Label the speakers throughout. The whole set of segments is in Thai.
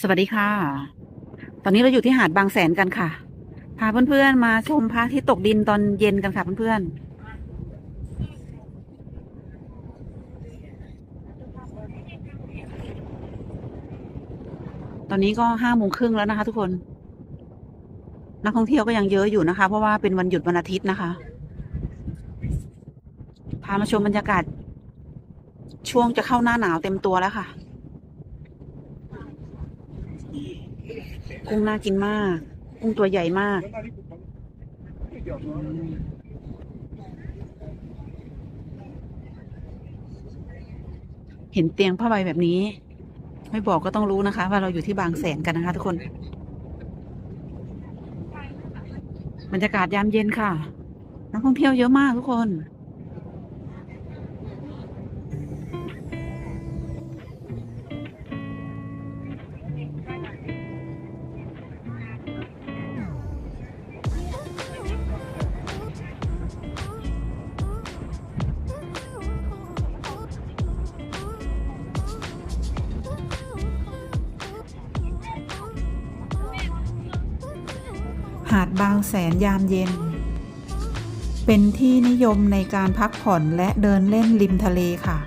Speaker 1: สวัสดีค่ะ ตอนนี้เราอยู่ที่หาดบางแสนกันค่ะ พาเพื่อนๆมาชมพระอาที่ตกดินตอนเย็นกันค่ะเพื่อนๆตอนนี้ก็ห้าโมงครึ่งแล้วนะคะ ทุกคน นักท่องเที่ยวก็ยังเยอะอยู่นะคะ เพราะว่าเป็นวันหยุดวันอาทิตย์นะคะ พามาชมบรรยากาศ ช่วงจะเข้าหน้าหนาวเต็มตัวแล้วค่ะ กุ้งน่ากินมาก กุ้งตัวใหญ่มาก เห็นเตียงผ้าใบแบบนี้ ไม่บอกก็ต้องรู้นะคะ ว่าเราอยู่ที่บางแสนกันนะคะ ทุกคน บรรยากาศยามเย็นค่ะ นักท่องเที่ยวเยอะมากทุกคน หาดบางแสนยามเย็น เป็นที่นิยมในการพักผ่อนและเดินเล่นริมทะเลค่ะ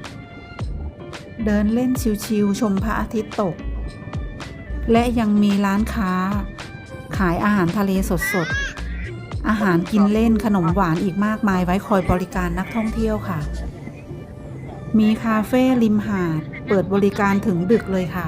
Speaker 1: เดินเล่นชิวๆชมพระอาทิตย์ตก และยังมีร้านค้า ขายอาหารทะเลสดๆ อาหารกินเล่นขนมหวานอีกมากมายไว้คอยบริการนักท่องเที่ยวค่ะ มีคาเฟ่ริมหาด เปิดบริการถึงดึกเลยค่ะ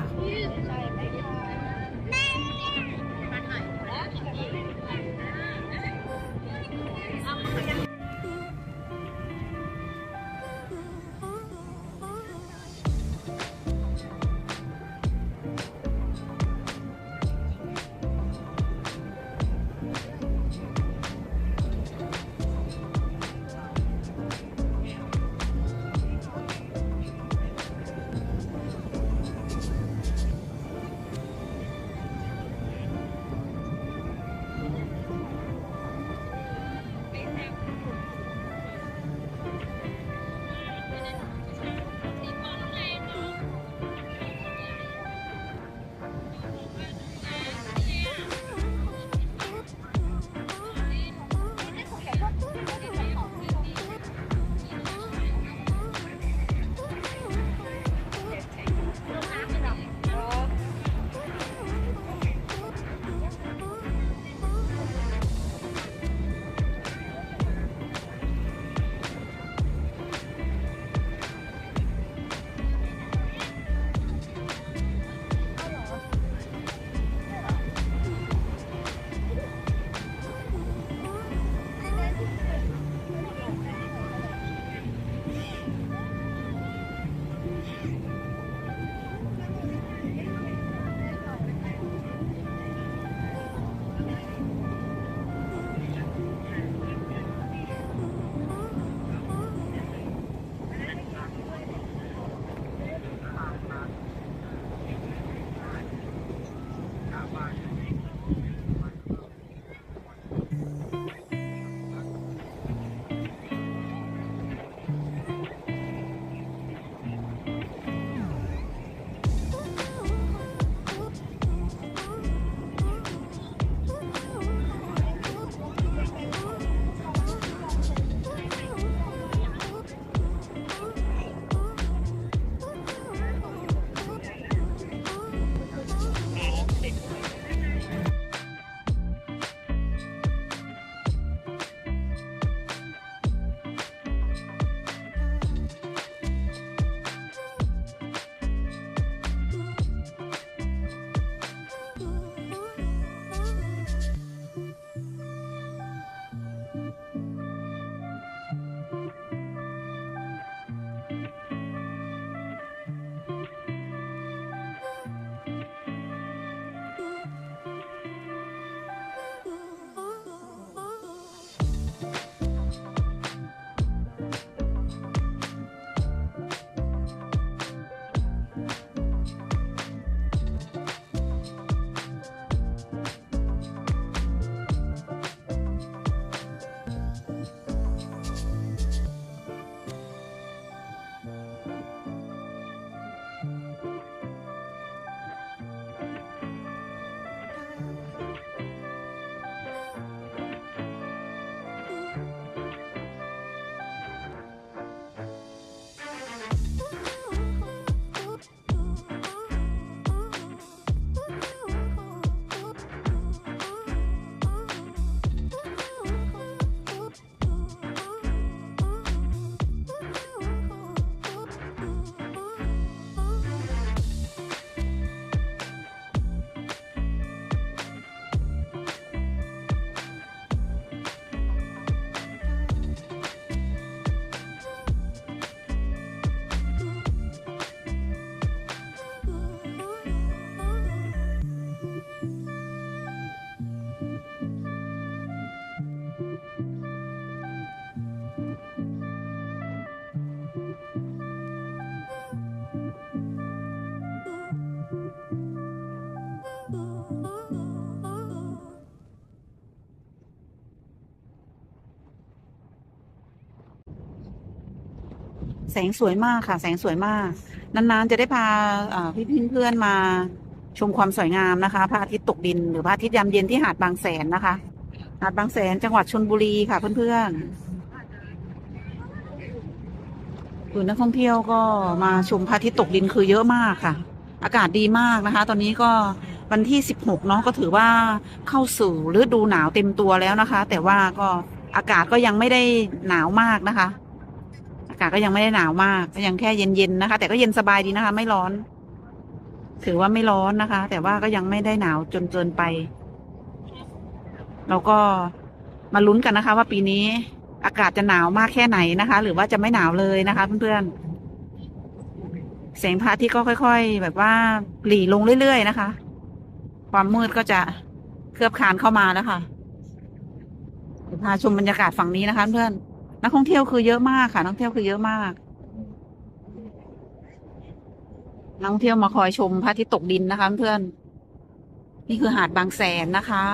Speaker 1: สงสวยมากค่ะ แสงสวยมาก นานๆ จะได้พาพี่เพื่อนมาชมความสวยงามนะคะพระอาทิตย์ตกดินหรือพระอาทิตย์ยามเย็นที่หาดบางแสนนะคะ หาดบางแสนจังหวัดชนบุรีค่ะเพื่อนๆคือนักท่องเที่ยวก็มาชมพระอาทิตย์ตกดินคือเยอะมากค่ะ อากาศดีมากนะคะ ตอนนี้ก็วันที่สิบหกเนาะก็ถือว่าเข้าสู่ฤดูหนาวเต็มตัวแล้วนะคะ แต่ว่าก็อากาศก็ยังไม่ได้หนาวมากนะคะากาศก็ยังไม่ได้หนาวมากก็ยังแค่เย็นๆนะคะ แต่ก็เย็นสบายดีนะคะ ไม่ร้อน ถือว่าไม่ร้อนนะคะ แต่ว่าก็ยังไม่ได้หนาวจนเกินไป เราก็มาลุ้นกันนะคะ ว่าปีนี้อากาศจะหนาวมากแค่ไหนนะคะ หรือว่าจะไม่หนาวเลยนะคะ เพื่อนๆแสงพระอาทิตย์ก็ค่อย ๆ แบบว่าหลีลงเรื่อยๆนะคะ ความมืดก็จะเคลือบคานเข้ามาแล้วค่ะเดี๋ยวพาชมบรรยากาศฝั่งนี้นะคะ เพื่อน นักท่องเที่ยวคือเยอะมากค่ะนักท่องเที่ยวคือเยอะมากนักท่องเที่ยวมาคอยชมพระอาทิตย์ตกดินนะคะเพื่อน นี่คือหาดบางแสนนะคะ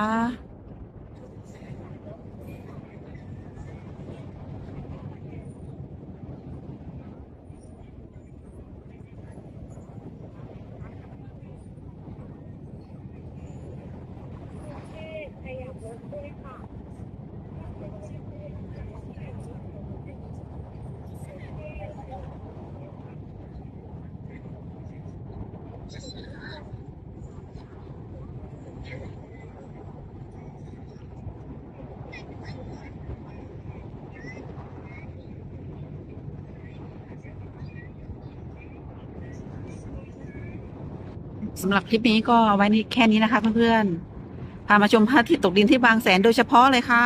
Speaker 1: สำหรับคลิปนี้ก็ไว้นี่แค่นี้นะคะเพื่อนๆ พามาชมพระอาทิตย์ตกดินที่บางแสนโดยเฉพาะเลยค่ะ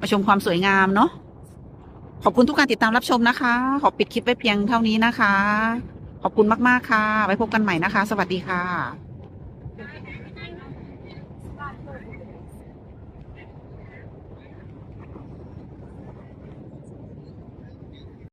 Speaker 1: มาชมความสวยงามเนาะ ขอบคุณทุกการติดตามรับชมนะคะ ขอปิดคลิปไว้เพียงเท่านี้นะคะ ขอบคุณมากๆค่ะ ไว้พบกันใหม่นะคะ สวัสดีค่ะ